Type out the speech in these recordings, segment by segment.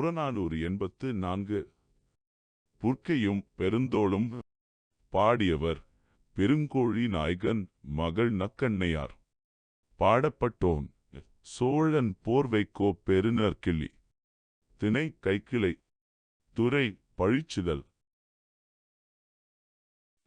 புறநானூறு எண்பத்து நான்கு. புற்கையும் பெருந்தோளும் பாடியவர் பெருங்கோழி நாயகன் மகள் நக்கண்ணையார். பாடப்பட்டோன் சோழன் போர்வைக்கோ பெருநர் கிள்ளி திணை கைக்கிளை துறை பழிச்சுதல்.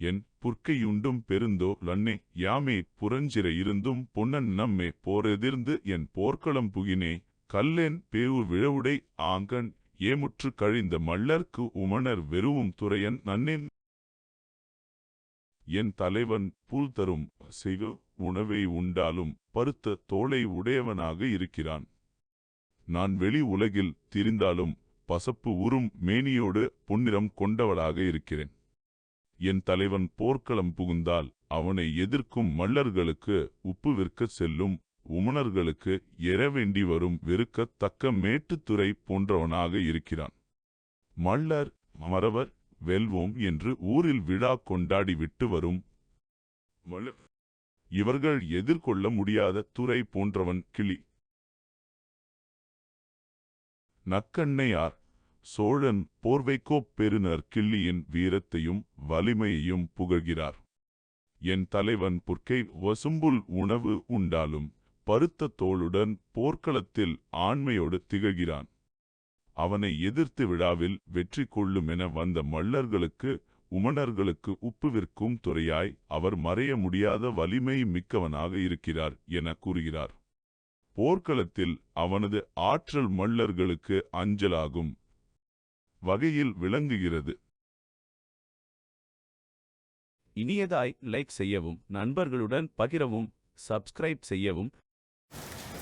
என் புற்கையுண்டும் பெருந்தோ லன்னே யாமே புறஞ்சிறை இருந்தும் பொன்னன் நம்மே போரெதிர்ந்து என் போர்க்களம் புகினே. கல்லேன் பேவு விழவுடை ஆங்கண் ஏமுற்று கழிந்த மல்லர்க்கு உமணர் வெறுவும் துறையன் நன்னேன் என் தலைவன் புல் தரும் செய்க உணவை உண்டாலும் பருத்த தோளை உடையவனாக இருக்கிறான். நான் வெளி உலகில் திரிந்தாலும் பசப்பு உறும் மேனியோடு பொன்னிறம் கொண்டவளாக இருக்கிறேன். என் தலைவன் போர்க்களம் புகுந்தால் அவனை எதிர்க்கும் மல்லர்களுக்கு உப்பு விற்கச் செல்லும் உமணர்களுக்கு எறவேண்டி வரும் வெறுக்கத் தக்க மேட்டுத்துறை போன்றவனாக இருக்கிறான். மல்லர் மறவர் வெல்வோம் என்று ஊரில் விழா கொண்டாடி விட்டு வரும் இவர்கள் எதிர்கொள்ள முடியாத துறை போன்றவன் கிளி. நக்கண்ணையார் சோழன் போர்வைக்கோப் பெருநர் கிள்ளியின் வீரத்தையும் வலிமையையும் புகழ்கிறார். என் தலைவன் புற்கை வசும்புல் உணவு உண்டாலும் பருத்த தோளுடன் போர்க்களத்தில் ஆண்மையோடு திகழ்கிறான். அவனை எதிர்த்து விழாவில் வெற்றி கொள்ளுமென வந்த மல்லர்களுக்கு உமணர்களுக்கு உப்பு விற்கும் துறையாய் அவர் மறைய முடியாத வலிமை மிக்கவனாக இருக்கிறார் என கூறுகிறார். போர்க்களத்தில் அவனது ஆற்றல் மல்லர்களுக்கு அஞ்சலாகும் வகையில் விளங்குகிறது. இனியதாய் லைக் செய்யவும் நண்பர்களுடன் பகிரவும் சப்ஸ்கிரைப் செய்யவும்